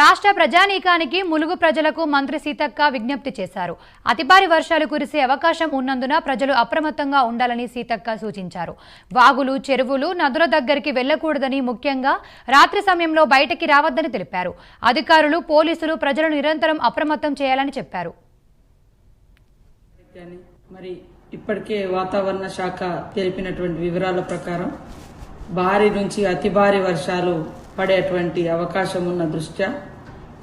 రాష్ట్ర ప్రజానీకానికి ములుగు ప్రజలకు మంత్రి సీతక్క విజ్ఞప్తి చేశారు. అతిపారి వర్షాలు కురిసే అవకాశం ఉన్నందున ప్రజలు అప్రమత్తంగా ఉండాలని సీతక్క సూచించారు. వాగులు చెరువులు నదుల దగ్గరికి వెళ్ళకూడదని ముఖ్యంగా రాత్రి సమయంలో బయటకి రావద్దని తెలిపారు. అధికారులు పోలీసులు ప్రజలను నిరంతరం అప్రమత్తం చేయాలని చెప్పారు. మరి ఇప్పటికే వాతావరణ శాఖ తెలిపినటువంటి వివరాల ప్రకారం భారీ నుంచి అతి భారీ వర్షాలు పడేటువంటి అవకాశం ఉన్న దృష్ట్యా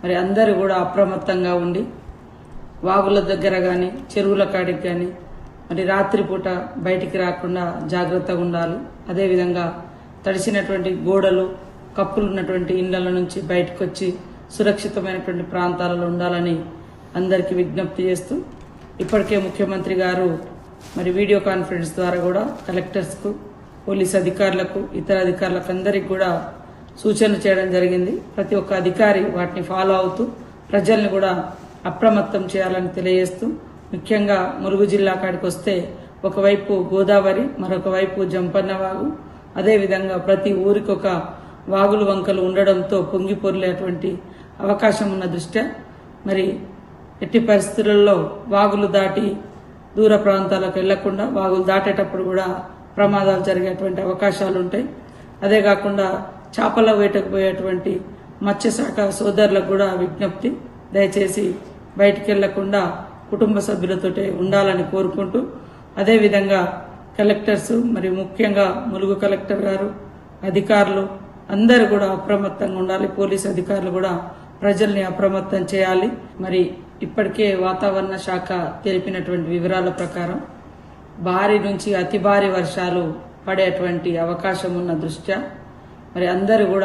మరి అందరూ కూడా అప్రమత్తంగా ఉండి వాగుల దగ్గర కానీ చెరువుల కాడికి కానీ మరి రాత్రిపూట బయటికి రాకుండా జాగ్రత్తగా ఉండాలి. అదేవిధంగా తడిసినటువంటి గోడలు కప్పులు ఉన్నటువంటి ఇళ్ళ నుంచి బయటకు వచ్చి సురక్షితమైనటువంటి ప్రాంతాలలో ఉండాలని అందరికీ విజ్ఞప్తి చేస్తూ ఇప్పటికే ముఖ్యమంత్రి గారు మరి వీడియో కాన్ఫరెన్స్ ద్వారా కూడా కలెక్టర్స్కు పోలీస్ అధికారులకు ఇతర అధికారులకు అందరికి కూడా సూచన చేయడం జరిగింది. ప్రతి ఒక్క అధికారి వాటిని ఫాలో అవుతూ ప్రజల్ని కూడా అప్రమత్తం చేయాలని తెలియజేస్తూ ముఖ్యంగా ములుగు జిల్లా కాడికి వస్తే ఒకవైపు గోదావరి మరొక వైపు జంపన్న వాగు అదేవిధంగా ప్రతి ఊరికి ఒక వాగులు వంకలు ఉండడంతో పొంగి పొరిలేటువంటి అవకాశం ఉన్న దృష్ట్యా మరి ఎట్టి పరిస్థితులలో వాగులు దాటి దూర ప్రాంతాలకు వెళ్ళకుండా వాగులు దాటేటప్పుడు కూడా ప్రమాదాలు జరిగేటువంటి అవకాశాలు ఉంటాయి అదే కాకుండా చేపల వేటకు పోయేటువంటి మత్స్యశాఖ సోదరులకు కూడా విజ్ఞప్తి. దయచేసి బయటికి వెళ్ళకుండా కుటుంబ సభ్యులతోటే ఉండాలని కోరుకుంటూ అదేవిధంగా కలెక్టర్స్ మరి ముఖ్యంగా ములుగు కలెక్టర్ గారు అధికారులు అందరూ కూడా అప్రమత్తంగా ఉండాలి. పోలీస్ అధికారులు కూడా ప్రజల్ని అప్రమత్తం చేయాలి. మరి ఇప్పటికే వాతావరణ శాఖ తెలిపినటువంటి వివరాల ప్రకారం భారీ నుంచి అతి భారీ వర్షాలు పడేటువంటి అవకాశం ఉన్న దృష్ట్యా మరి అందరూ కూడా